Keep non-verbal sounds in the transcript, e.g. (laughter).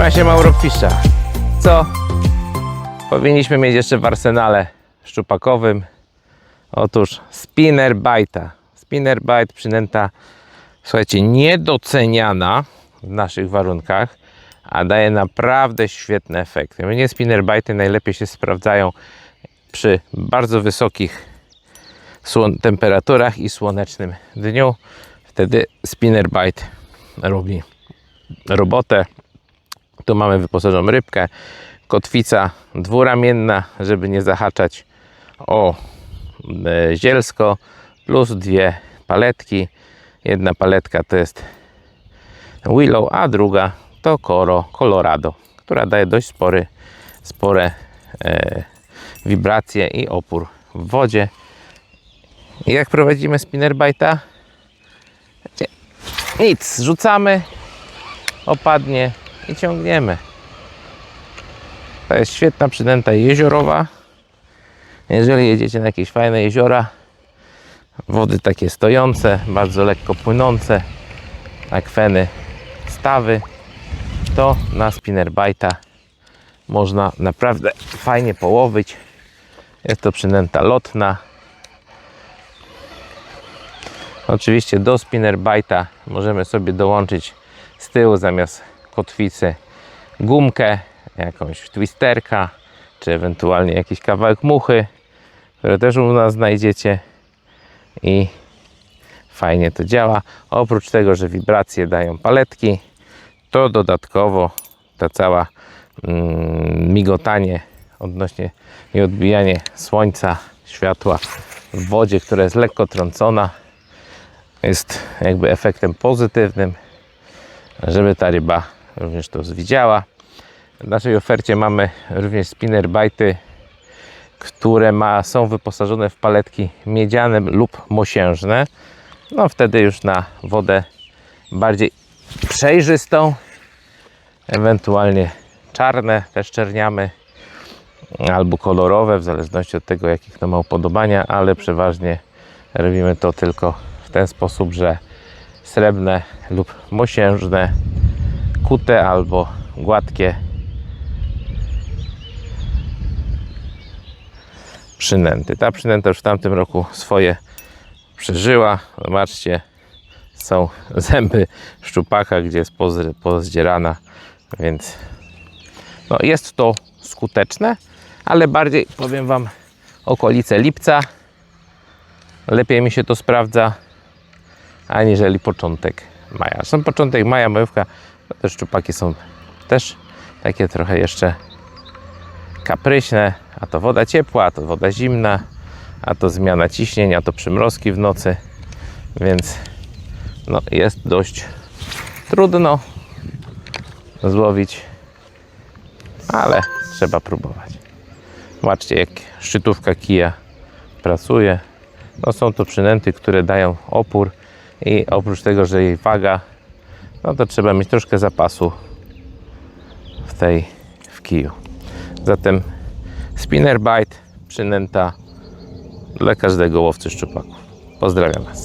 Siema, siema Europfisza. Co powinniśmy mieć jeszcze w arsenale szczupakowym? Otóż spinner bite'a. Spinner bite przynęta, słuchajcie, niedoceniana w naszych warunkach, a daje naprawdę świetne efekty. Mnie spinner bite'y najlepiej się sprawdzają przy bardzo wysokich temperaturach i słonecznym dniu. Wtedy spinner bite robi robotę. Tu mamy wyposażoną rybkę, kotwica dwuramienna, żeby nie zahaczać o e, zielsko, plus dwie paletki. Jedna paletka to jest Willow, a druga to Coro Colorado, która daje dość spory, spore e, wibracje i opór w wodzie. Jak prowadzimy spinnerbite'a? Nic, rzucamy, opadnie i ciągniemy. To jest świetna przynęta jeziorowa. Jeżeli jedziecie na jakieś fajne jeziora, wody takie stojące, bardzo lekko płynące, akweny, stawy, to na spinnerbite'a można naprawdę fajnie połowić. Jest to przynęta lotna. Oczywiście do spinnerbite'a możemy sobie dołączyć z tyłu zamiast kotwicy gumkę, jakąś twisterka, czy ewentualnie jakiś kawałek muchy, które też u nas znajdziecie i fajnie to działa. Oprócz tego, że wibracje dają paletki, to dodatkowo ta cała mm, migotanie odnośnie i odbijanie słońca, światła w wodzie, która jest lekko trącona, jest jakby efektem pozytywnym, żeby ta ryba również to widziała. W naszej ofercie mamy również spinner bite'y, które ma, są wyposażone w paletki miedziane lub mosiężne. No wtedy już na wodę bardziej przejrzystą, ewentualnie czarne też czerniamy, albo kolorowe, w zależności od tego, jakie kto ma upodobania, ale przeważnie robimy to tylko w ten sposób, że srebrne lub mosiężne, kute albo gładkie przynęty. Ta przynęta już w tamtym roku swoje przeżyła. Zobaczcie, są (laughs) zęby szczupaka, gdzie jest poz- pozdzierana, więc no jest to skuteczne, ale bardziej powiem Wam okolice lipca. Lepiej mi się to sprawdza aniżeli początek maja. Są początek maja, majówka, te szczupaki są też takie trochę jeszcze kapryśne, a to woda ciepła, a to woda zimna, a to zmiana ciśnienia, to przymrozki w nocy, więc no, jest dość trudno złowić, ale trzeba próbować. Zobaczcie, jak szczytówka kija pracuje. No, są to przynęty, które dają opór i oprócz tego, że jej waga, no to trzeba mieć troszkę zapasu w tej w kiju. Zatem spinner bite, przynęta dla każdego łowcy szczupaków. Pozdrawiam Was.